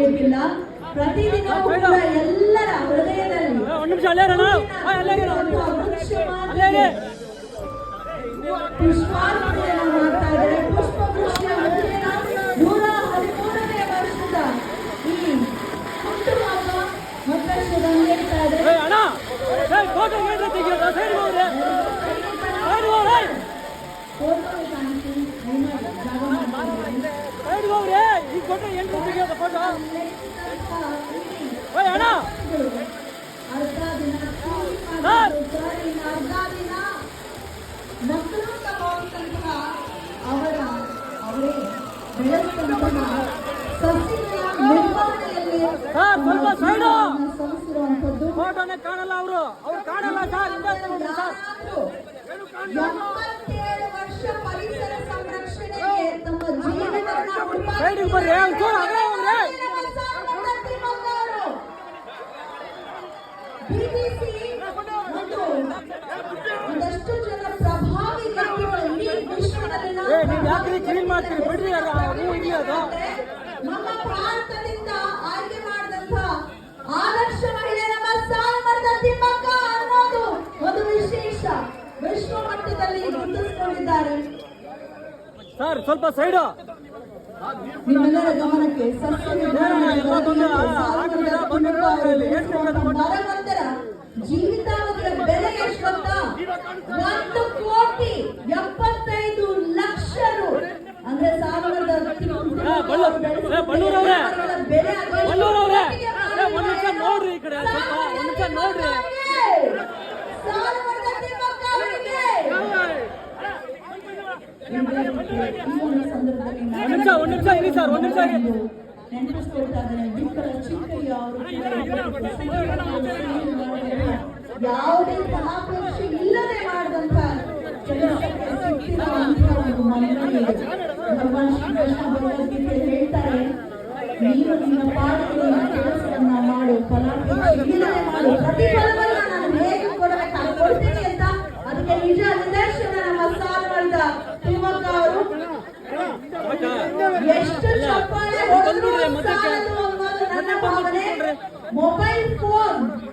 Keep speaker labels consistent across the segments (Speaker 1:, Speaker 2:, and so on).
Speaker 1: ಮಾಡಲಿಕ್ಕಿಲ್ಲ ಪ್ರತಿದಿನ ಕೂಡ ಎಲ್ಲರ ಹೃದಯದಲ್ಲಿ. ಪುಷ್ಪಾರ್ಪಣೆಯನ್ನು ಮಾಡ್ತಾ ಇದ್ದಾರೆ. ಪುಷ್ಪ ಕೃಷಿಯ ನೂರ ಹದಿಮೂರನೇ ವರ್ಷದ ಈ ಹುಟ್ಟುಹಬ್ಬ ಮತ್ತಷ್ಟು ರಂಗೇರ್ತಾ ಇದೆ
Speaker 2: ಈಗ ಕೊಟ್ಟರೆ ಎಂಟ್ರಿ ತೆಗಿಯೋದು ಫೋಟೋ ಓಯ್ ಅಣ್ಣ ಸರ್.
Speaker 1: ಮಕ್ಕಳು ತಗೊಂಡಂತಹ ಅವರ ಅವರೇ ಬೆಳೆಸಿದಂತಹ ಸಸ್ಯಗಳ ನಿರ್ವಹಣೆಯಲ್ಲಿ
Speaker 2: ಸರ್, ಸ್ವಲ್ಪ ಸೈಡು.
Speaker 1: ಸಲ್ಲಿಸಿರುವಂಥದ್ದು
Speaker 2: ಫೋಟೋನೇ ಕಾಣಲ್ಲ ಅವರು ಅವ್ರು ಕಾಣಲ್ಲ ಸರ್ ಹಿಂದೆ ಸರ್
Speaker 1: ಎಂಬತ್ತೇಳು ವರ್ಷ ಪರಿಸರ ಒಂದಷ್ಟು ಜನ ಪ್ರಭಾವಿ ವ್ಯಕ್ತಿಗಳು ಇಡೀ ವಿಶ್ವದಲ್ಲಿನ
Speaker 2: ಏ ನೀವು ಯಾಕ್ರಿ ಕ್ಲೀನ್ ಮಾಡ್ತೀರಿ ಬಿಡ್ರಿ ಅದು ಇದೆಯಾ ಅದು
Speaker 1: ನಮ್ಮ ಭಾರತದಿಂದ ಆಯ್ಕೆ ಮಾಡಿದಂತ ಆದರ್ಶ ಮಹಿಳೆ ನಮ್ಮ ಸಾಲ್ಮರದ ತಿಮ್ಮಕ್ಕ ಅನ್ನೋದು ಒಂದು ವಿಶೇಷ ವಿಶ್ವ ಮಟ್ಟದಲ್ಲಿ ಗುರುತಿಸಿಕೊಂಡಿದ್ದಾರೆ
Speaker 2: ಸರ್ ಸ್ವಲ್ಪ ಸೈಡು.
Speaker 1: ನಿಮ್ಮೆಲ್ಲರ ಗಮನಕ್ಕೆ ಜೀವಿತಾವಧಿಯ ಬೆಲೆ ಎಷ್ಟು ಗೊತ್ತಾ ಒಂದು ಕೋಟಿ ಎಪ್ಪತ್ತೈದು ಲಕ್ಷ ರು. ಅಂದ್ರೆ ಸಾವಿರದ. ಬೆಲೆ
Speaker 2: ನೋಡ್ರಿ ಈ ಕಡೆ. ನೋಡ್ರಿ.
Speaker 1: ಸಾಲುಮರದ ತಿಮ್ಮಕ್ಕ ಅವರಿಗೆ ಈ ಒಂದು ಸಂದರ್ಭದಲ್ಲಿ ನಾನು
Speaker 2: ಒಂದ್ ನಿಮಿಷ ಒಂದ್ ನಿಮಿಷ ಇರಿ ಸರ್ ಒಂದ್ ನಿಮಿಷ ಇರಿ
Speaker 1: ನೆನಪಿಸ್ಕೊಳ್ತಾ ಅವರು ಯಾವುದೇ ಫಲಾಪೇಕ್ಷೆ ಇಲ್ಲದೆ ಮಾಡಿದಂತ Come.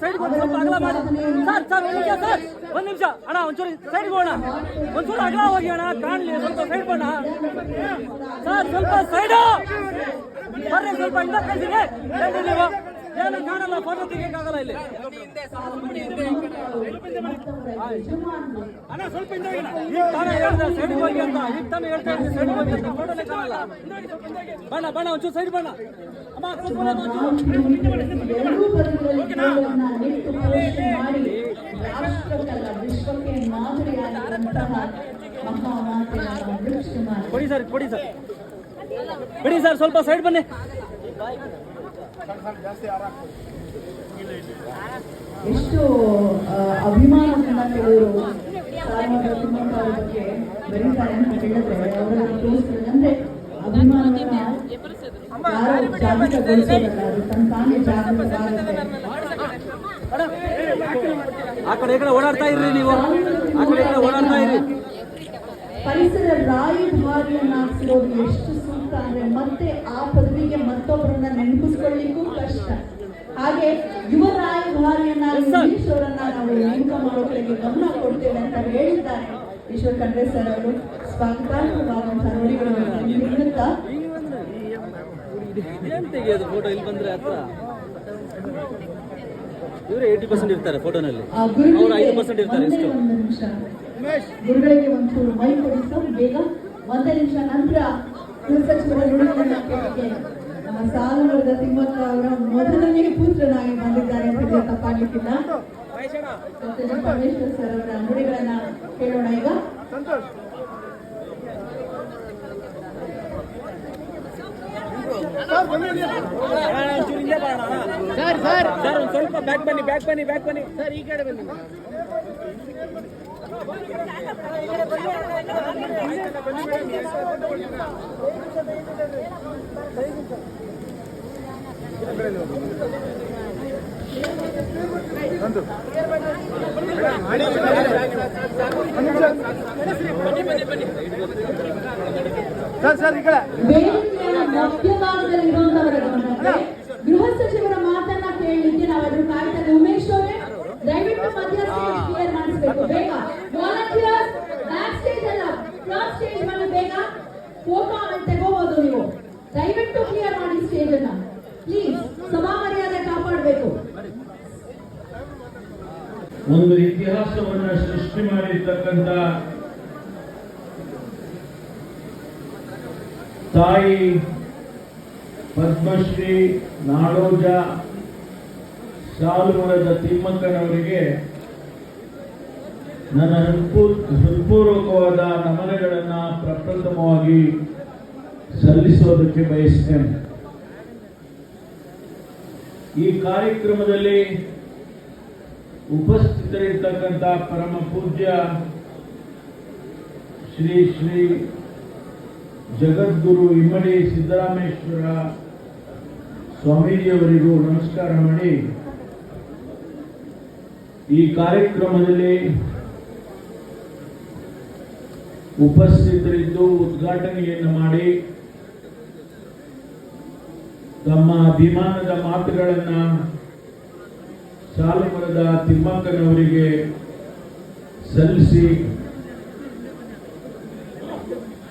Speaker 2: ಸ್ವಲ್ಪ ಸ್ವಲ್ಪ ಸ್ವಲ್ಪ ಸೈಡ್ ಕೊಡಿ ಸ್ವಲ್ಪ ಅಗಲ ಮಾಡಿ. ಸರ್ ಸರ್, ಒಂದ್ ನಿಮಿಷ, ಸರ್. ನಿಮಿಷ. ಅಣ್ಣ, ಒಂಚೂರು ಸೈಡ್ ಹೋಗೋಣ ಒಂಚೂರು ಅಗಲ ಹೋಗಿ ಅಣ್ಣ. ಕಾಣಲಿ, ಸ್ವಲ್ಪ ಸೈಡ್ ಬಣ್ಣ ಸರ್, ಸ್ವಲ್ಪ ಸೈಡು. ಬರ್ರಿ, ಸ್ವಲ್ಪ ಹಿಂದೆ ಏನ್ರಿ ನೀವು ಏನು ಕಾಣಲ್ಲ ಫೋಟೋ ತೆಗಿಯಕ್ಕಾಗಲ್ಲ ಇಲ್ಲಿ? ಅಣ್ಣ ಸ್ವಲ್ಪ ಹಿಂದೆ ಹೋಗಿ ಅಣ್ಣ. ಈಗ ತಾನೇ ಹೇಳ್ದೆ ಸೈಡ್ಗೆ ಹೋಗಿ ಅಂತ. ಈಗ ತಾನೇ ಹೇಳ್ತಾ ಇದ್ದೀನಿ ಸೈಡ್ ಹೋಗಿ ಅಂತ. ಫೋಟೋನೇ ಕಾಣಲ್ಲ. ಬಣ್ಣ ಬಣ್ಣ ಒಂಚೂರು ಸೈಡ್ ಬಣ್ಣ. ಅಮ್ಮ. ಕೊಡಿ ಸರ್ ಕೊಡಿ ಸರ್. ಬಿಡಿ ಸರ್ ಸ್ವಲ್ಪ ಸೈಡ್ ಬನ್ನಿ.
Speaker 1: ಎಷ್ಟು ಅಭಿಮಾನ ಅಭಿಮಾನದಿಂದ ಕೆಲವರು ಸಾಲುಮರದ ತಿಮ್ಮಕ್ಕ ಅವರ ಬಗ್ಗೆ ಬರೀತಾರೆ ಅಂತ ಹೇಳಿದ್ರೆ ಅವರನ್ನು ತೋರಿಸ್ತಾರೆ. ಅಂದ್ರೆ ಅಭಿಮಾನವನ್ನ ಯಾರು ಜಾಗೃತಗೊಳಿಸೋದಲ್ಲ ಅದು ತನ್ನ ತಾನೇ ಜಾಗೃತವಾಗುತ್ತೆ.
Speaker 2: ಆ ಕಡೆ ಈ ಕಡೆ ಓಡಾಡ್ತಾ ಇರ್ರಿ ನೀವು. ಆ ಕಡೆ ಈ ಕಡೆ ಓಡಾಡ್ತಾ ಇರಿ
Speaker 1: ಪರಿಸರ ರಾಯಭಾರಿಯನ್ನಾಗಿಸಿರೋದು ಎಷ್ಟು ಅಂದ್ರೆ ಮತ್ತೆ ಆ ಪದವಿಗೆ ಮತ್ತೊಬ್ಬರನ್ನ ನೆನಪಿಸ್ಕೊಳ್ಳಿಕ್ಕೂ ಕಷ್ಟ. ಹಾಗೆ ಯುವ ರಾಯಭಾರಿಯನ್ನಾಗಿ ಈಶ್ವರನ್ನ ನಾವು ನೇಮಕ ಮಾಡೋದ್ರಿಗೆ ಗಮನ ಕೊಡ್ತೇವೆ ಅಂತ ಹೇಳಿದ್ದಾರೆ. ಈಶ್ವರ್ ಖಂಡ್ರೆ ಸರ್ ಅವರು. ಸ್ವಾಗತಾರ್ಹವಾದಂತಹ ನುಡಿಗಳನ್ನು
Speaker 2: ಫೋಟೋ ಇಲ್ಲಿ ಬಂದ್ರೆ ಹತ್ರ? ಇವರೇ ಏಯ್ಟಿ ಪರ್ಸೆಂಟ್ ಇರ್ತಾರೆ ಫೋಟೋನಲ್ಲಿ ಅವ್ರು ಐದು ಪರ್ಸೆಂಟ್ ಇರ್ತಾರೆ
Speaker 1: ಗುರುಗಳಿಗೆ ಒಂಚೂರು ಮೈ ಕೊಡಿ ಬೇಗ. ಒಂದೇ ನಿಮಿಷ ನಂತರ ನಮ್ಮ ಸಾಲುಮರದ ತಿಮ್ಮಕ್ಕ ಅವರ ಮೊದಲನೇ ಪುತ್ರನಾಗಿ ಬಂದಿದ್ದಾರೆ ಅಂತ ಹೇಳಿ ತಪ್ಪಾಗ್ಲಿಕ್ಕಿಲ್ಲ. ಪರಮೇಶ್ವರ್ ಸರ್ ಅವರ ನುಡಿಗಳನ್ನ ಕೇಳೋಣ ಈಗ.
Speaker 2: Sir sir sir. ಒಂದು ಸ್ವಲ್ಪ ಬ್ಯಾಕ್ ಬನ್ನಿ ಬ್ಯಾಕ್ ಬನ್ನಿ ಬ್ಯಾಕ್ ಬನ್ನಿ. ಸರ್ ಈ ಕಡೆ ಬನ್ನಿ.
Speaker 3: ಸರ್ ಸರ್
Speaker 1: ಗೃಹ ಸಚಿವರ ಮಾತನ್ನ ಕೇಳಲಿಕ್ಕೆ ನಾವೆಲ್ಲರೂ ಕಾಯ್ತಾ. ಉಮೇಶ್ ಅವರೇ ದಯವಿಟ್ಟು ಮಧ್ಯ ಸ್ಟೇಜ್ ಬೇಗ. ಅಲ್ಲ ಚೇಂಜ್ ಬನ್ನಿ ಬೇಗ ಫೋಟೋ ತಗೋಬಹುದು ನೀವು. ದಯವಿಟ್ಟು ಕ್ಲಿಯರ್ ಮಾಡಿ ಸ್ಟೇಜ್ ಅನ್ನ. ಪ್ಲೀಸ್ ಸಭಾ ಮರ್ಯಾದೆ ಕಾಪಾಡಬೇಕು.
Speaker 4: ಒಂದು ಇತಿಹಾಸವನ್ನ ಸೃಷ್ಟಿ ಮಾಡಿರ್ತಕ್ಕಂಥ ತಾಯಿ ಪದ್ಮಶ್ರೀ ನಾಡೋಜ ಸಾಲುಮರದ ತಿಮ್ಮಕ್ಕನವರಿಗೆ ನನ್ನ ಹೃತ್ಪೂರ್, ಹೃತ್ಪೂರ್ವಕವಾದ ನಮನಗಳನ್ನು ಪ್ರಪ್ರಥಮವಾಗಿ ಸಲ್ಲಿಸುವುದಕ್ಕೆ ಬಯಸ್ತೇನೆ. ಈ ಕಾರ್ಯಕ್ರಮದಲ್ಲಿ ಉಪಸ್ಥಿತರಿರ್ತಕ್ಕಂಥ ಪರಮ ಪೂಜ್ಯ ಶ್ರೀ ಶ್ರೀ ಜಗದ್ಗುರು ಇಮ್ಮಡಿ ಸಿದ್ದರಾಮೇಶ್ವರ ಸ್ವಾಮೀಜಿಯವರಿಗೂ ನಮಸ್ಕಾರ ಮಾಡಿ ಈ ಕಾರ್ಯಕ್ರಮದಲ್ಲಿ ಉಪಸ್ಥಿತರಿದ್ದು ಉದ್ಘಾಟನೆಯನ್ನು ಮಾಡಿ ತಮ್ಮ ಅಭಿಮಾನದ ಮಾತುಗಳನ್ನು ಸಾಲುಮರದ ತಿಮ್ಮಕ್ಕನವರಿಗೆ ಸಲ್ಲಿಸಿ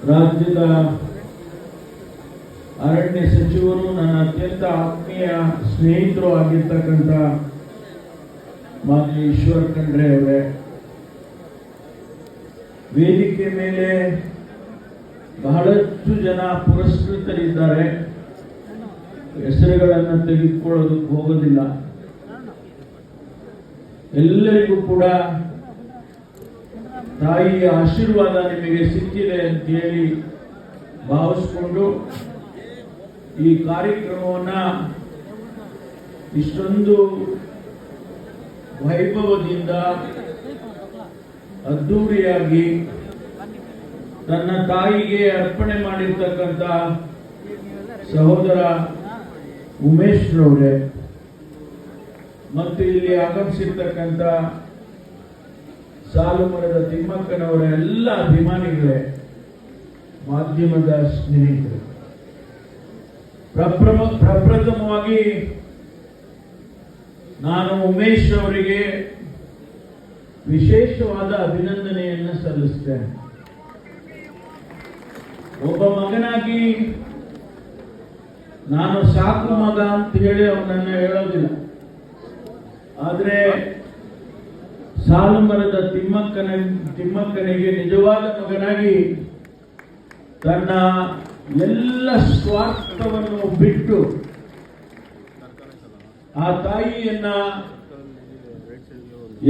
Speaker 4: ರಾಜ್ಯದ ಅರಣ್ಯ ಸಚಿವರು ನನ್ನ ಅತ್ಯಂತ ಆತ್ಮೀಯ ಸ್ನೇಹಿತರು ಆಗಿರ್ತಕ್ಕಂಥ ಮಾಜಿ ಈಶ್ವರ್ ಖಂಡ್ರೆ ಅವರೇ. ವೇದಿಕೆ ಮೇಲೆ ಬಹಳಷ್ಟು ಜನ ಪುರಸ್ಕೃತರಿದ್ದಾರೆ. ಹೆಸರುಗಳನ್ನು ತೆಗೆದುಕೊಳ್ಳೋದಕ್ಕೆ ಹೋಗೋದಿಲ್ಲ. ಎಲ್ಲರಿಗೂ ಕೂಡ ತಾಯಿಯ ಆಶೀರ್ವಾದ ನಿಮಗೆ ಸಿಕ್ಕಿದೆ ಅಂತ ಹೇಳಿ ಭಾವಿಸ್ಕೊಂಡು ಈ ಕಾರ್ಯಕ್ರಮವನ್ನ ಇಷ್ಟೊಂದು ವೈಭವದಿಂದ ಅದ್ದೂರಿಯಾಗಿ ತನ್ನ ತಾಯಿಗೆ ಅರ್ಪಣೆ ಮಾಡಿರ್ತಕ್ಕಂಥ ಸಹೋದರ ಉಮೇಶ್ ರವರೆ ಮತ್ತು ಇಲ್ಲಿ ಆಗಮಿಸಿರ್ತಕ್ಕಂಥ ಸಾಲು ಮರದ ತಿಮ್ಮಕ್ಕನವರ ಎಲ್ಲ ಅಭಿಮಾನಿಗಳೇ, ಮಾಧ್ಯಮದ ಸ್ನೇಹಿತರು. ಪ್ರಪ್ರಮ, ಪ್ರಪ್ರಥಮವಾಗಿ ನಾನು ಉಮೇಶ್ ಅವರಿಗೆ ವಿಶೇಷವಾದ ಅಭಿನಂದನೆಯನ್ನು ಸಲ್ಲಿಸ್ತೇನೆ. ಒಬ್ಬ ಮಗನಾಗಿ ನಾನು ಸಾಕು ಮಗ ಅಂತ ಹೇಳಿ ಅವನನ್ನ ಹೇಳೋದಿಲ್ಲ. ಆದರೆ ಸಾಲು ಮರದ ತಿಮ್ಮಕ್ಕನ, ತಿಮ್ಮಕ್ಕನಿಗೆ ನಿಜವಾದ ಮಗನಾಗಿ ತನ್ನ ಎಲ್ಲ ಸ್ವಾರ್ಥವನ್ನು ಬಿಟ್ಟು ಆ ತಾಯಿಯನ್ನ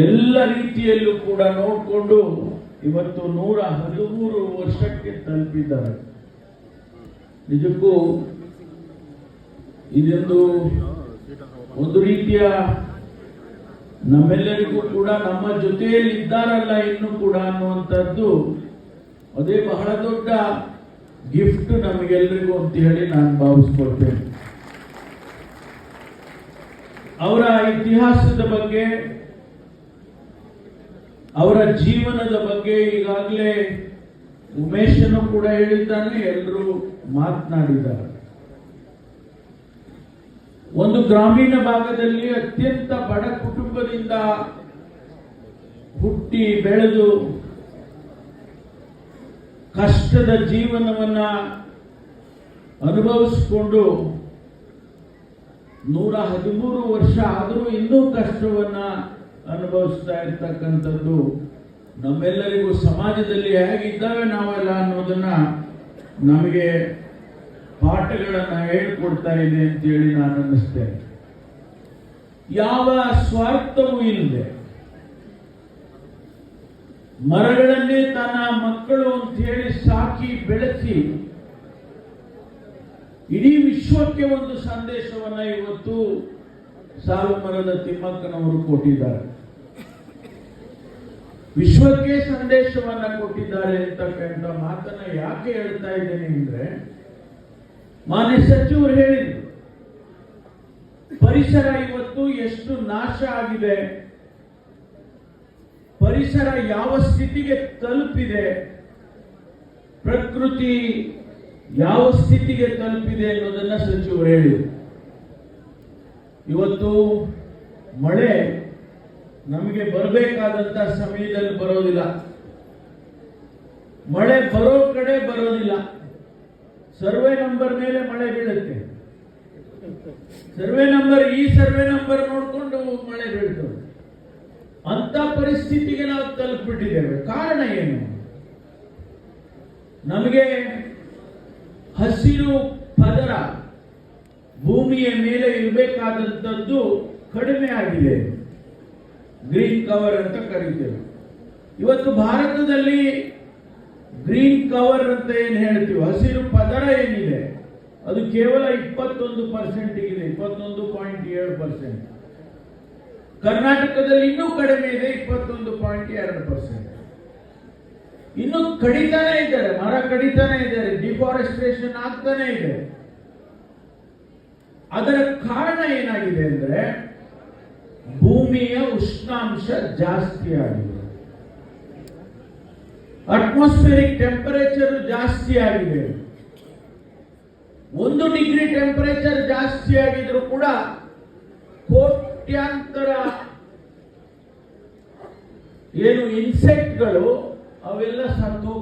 Speaker 4: ಎಲ್ಲ ರೀತಿಯಲ್ಲೂ ಕೂಡ ನೋಡಿಕೊಂಡು ಇವತ್ತು ನೂರ ಹದಿಮೂರು ವರ್ಷಕ್ಕೆ ತಲುಪಿದ್ದಾರೆ. ನಿಜಕ್ಕೂ ಇದೊಂದು ಒಂದು ರೀತಿಯ ನಮ್ಮೆಲ್ಲರಿಗೂ ಕೂಡ ನಮ್ಮ ಜೊತೆಯಲ್ಲಿ ಇದ್ದಾರಲ್ಲ ಇನ್ನು ಕೂಡ ಅನ್ನುವಂಥದ್ದು ಅದೇ ಬಹಳ ದೊಡ್ಡ ಗಿಫ್ಟ್ ನಮಗೆಲ್ಲರಿಗೂ ಅಂತ ಹೇಳಿ ನಾನು ಭಾವಿಸ್ಕೊಳ್ತೇನೆ. ಅವರ ಇತಿಹಾಸದ ಬಗ್ಗೆ ಅವರ ಜೀವನದ ಬಗ್ಗೆ ಈಗಾಗಲೇ ಉಮೇಶನು ಕೂಡ ಹೇಳಿದ್ದಾನೆ ಎಲ್ಲರೂ ಮಾತನಾಡಿದ್ದಾರೆ. ಒಂದು ಗ್ರಾಮೀಣ ಭಾಗದಲ್ಲಿ ಅತ್ಯಂತ ಬಡ ಕುಟುಂಬದಿಂದ ಹುಟ್ಟಿ ಬೆಳೆದು ಕಷ್ಟದ ಜೀವನವನ್ನ ಅನುಭವಿಸಿಕೊಂಡು ನೂರ ಹದಿಮೂರು ವರ್ಷ ಆದರೂ ಇನ್ನೂ ಕಷ್ಟವನ್ನ ಅನುಭವಿಸ್ತಾ ಇರ್ತಕ್ಕಂಥದ್ದು ನಮ್ಮೆಲ್ಲರಿಗೂ ಸಮಾಜದಲ್ಲಿ ಹೇಗಿದ್ದಾವೆ ನಾವೆಲ್ಲ ಅನ್ನೋದನ್ನ ನಮಗೆ ಪಾಠಗಳನ್ನು ಹೇಳ್ಕೊಡ್ತಾ ಇದೆ ಅಂತೇಳಿ ನಾನು ಅನ್ನಿಸ್ತೇನೆ. ಯಾವ ಸ್ವಾರ್ಥವೂ ಇಲ್ಲದೆ ಮರಗಳನ್ನೇ ತನ್ನ ಮಕ್ಕಳು ಅಂತ ಹೇಳಿ ಸಾಕಿ ಬೆಳೆಸಿ ಇಡೀ ವಿಶ್ವಕ್ಕೆ ಒಂದು ಸಂದೇಶವನ್ನ ಇವತ್ತು ಸಾಲು ಮರದ ತಿಮ್ಮಕ್ಕನವರು ಕೊಟ್ಟಿದ್ದಾರೆ. ವಿಶ್ವಕ್ಕೆ ಸಂದೇಶವನ್ನ ಕೊಟ್ಟಿದ್ದಾರೆ ಅಂತಕ್ಕಂಥ ಮಾತನ್ನ ಯಾಕೆ ಹೇಳ್ತಾ ಇದ್ದೇನೆ ಅಂದ್ರೆ, ಮಾನ್ಯ ಸಚಿವರು ಹೇಳಿದ್ರು, ಪರಿಸರ ಇವತ್ತು ಎಷ್ಟು ನಾಶ ಆಗಿದೆ, ಪರಿಸರ ಯಾವ ಸ್ಥಿತಿಗೆ ತಲುಪಿದೆ, ಪ್ರಕೃತಿ ಯಾವ ಸ್ಥಿತಿಗೆ ತಲುಪಿದೆ ಅನ್ನೋದನ್ನ ಸಚಿವರು ಹೇಳಿದರು. ಇವತ್ತು ಮಳೆ ನಮಗೆ ಬರಬೇಕಾದಂತ ಸಮಯದಲ್ಲಿ ಬರೋದಿಲ್ಲ. ಮಳೆ ಬರೋ ಕಡೆ ಬರೋದಿಲ್ಲ. ಸರ್ವೆ ನಂಬರ್ ಮೇಲೆ ಮಳೆ ಬೀಳುತ್ತೆ. ಸರ್ವೆ ನಂಬರ್, ಈ ಸರ್ವೆ ನಂಬರ್ ನೋಡ್ಕೊಂಡು ಮಳೆ ಬೀಳ್ತದೆ. ಅಂತ ಪರಿಸ್ಥಿತಿಗೆ ನಾವು ತಲುಪಿಬಿಟ್ಟಿದ್ದೇವೆ. ಕಾರಣ ಏನು? ನಮಗೆ ಹಸಿರು ಪದರ ಭೂಮಿಯ ಮೇಲೆ ಇರಬೇಕಾದಂಥದ್ದು ಕಡಿಮೆ ಆಗಿದೆ. ಗ್ರೀನ್ ಕವರ್ ಅಂತ ಕರೀತೇವೆ. ಇವತ್ತು ಭಾರತದಲ್ಲಿ ಗ್ರೀನ್ ಕವರ್ ಅಂತ ಏನು ಹೇಳ್ತೀವಿ? ಹಸಿರು ಪದರ ಏನಿದೆ? ಅದು ಕೇವಲ ಇಪ್ಪತ್ತೊಂದು ಪರ್ಸೆಂಟ್ ಇದೆ, ಇಪ್ಪತ್ತೊಂದು ಪಾಯಿಂಟ್ ಏಳು ಪರ್ಸೆಂಟ್ ಕರ್ನಾಟಕದಲ್ಲಿ ಇನ್ನೂ ಕಡಿಮೆ ಇದೆ, ಇಪ್ಪತ್ತೊಂದು ಪಾಯಿಂಟ್ ಎರಡು ಪರ್ಸೆಂಟ್ ಇನ್ನು ಕಡಿತಾನೆ ಇದ್ದಾರೆ, ಮರ ಕಡಿತಾನೆ ಇದ್ದಾರೆ ಡಿಫಾರೆಸ್ಟ್ರೇಷನ್ ಆಗ್ತಾನೆ ಇದೆ. ಅದರ ಕಾರಣ ಏನಾಗಿದೆ ಅಂದ್ರೆ ಭೂಮಿಯ ಉಷ್ಣಾಂಶ ಜಾಸ್ತಿ ಆಗಿದೆ. ಅಟ್ಮಾಸ್ಫಿಯರಿಕ್ ಟೆಂಪರೇಚರ್ ಜಾಸ್ತಿ ಆಗಿದೆ. ಒಂದು ಡಿಗ್ರಿ ಟೆಂಪರೇಚರ್ ಜಾಸ್ತಿ ಆಗಿದ್ರು ಕೂಡ ಕೋಟ್ಯಾಂತರ ಏನು ಇನ್ಸೆಕ್ಟ್ಗಳು ಅವೆಲ್ಲ ಸತ್ತು